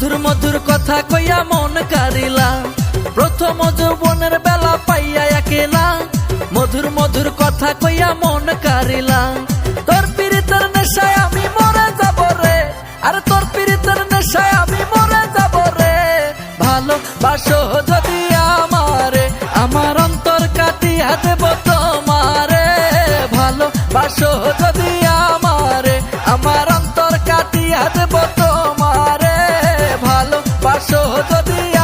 মধুর মধুর কথা কইয়া মন কারিলা প্রথম যৌবনের বেলা পাইয়া একেলা। মধুর মধুর কথা কইয়া মন কারিলা তোর পীড়িতের নেশায় আমি মরে যাব রে। আরে তোর পীড়িতের নেশায় আমি মরে যাব রে। ভালোবাসো যদি আমারে, আমার অন্তর কাটিয়া দেব তোমারে। ভালোবাসো যদি আমারে, আমার অন্তর কাটিয়া তোমারে ভালোবাসো যদি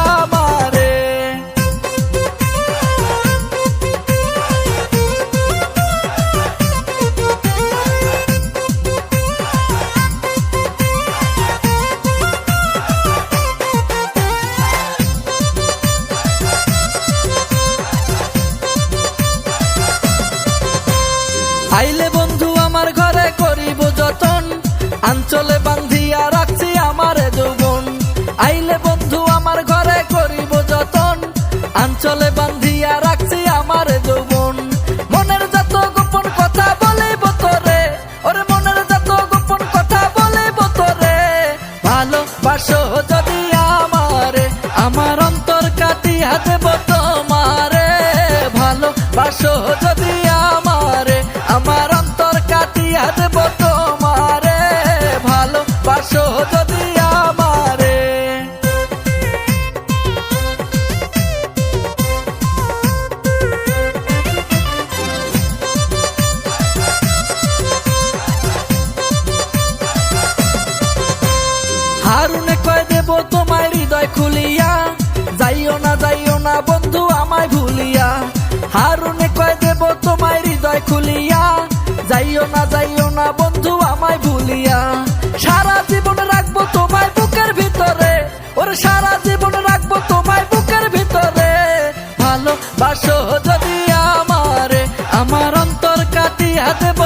আইলে বন্ধু আমার ঘরে করিব যতন। আঞ্চলে বান্ধিয়া রাখছি আমার যৌবন। মনের যত গোপন কথা বলিব তোরে, ওরে মনের যত গোপন কথা বলিব তোরে। ভালোবাসো যদি আমারে, আমার অন্তর কাটিয়া দেব তোমারে। ভালোবাসো যদি আমারে, আমার অন্তর কাটিয়া দেব হারুনে কয় দেব তোমায় হৃদয় খুলিয়া। যাইও না যাইও না বন্ধু, আমায় ভুলিয়া। হারুনে কয় দেব তোমায় হৃদয় খুলিয়া। যাইও না যাইও না বন্ধু, আমায় ভুলিয়া। সারা জীবন রাখব তোমায় বুকের ভিতরে। ওরে, সারা জীবন রাখব তোমায় বুকের ভিতরে। ভালোবাসো যদি আমারে, আমার অন্তর কাটিয়া দেব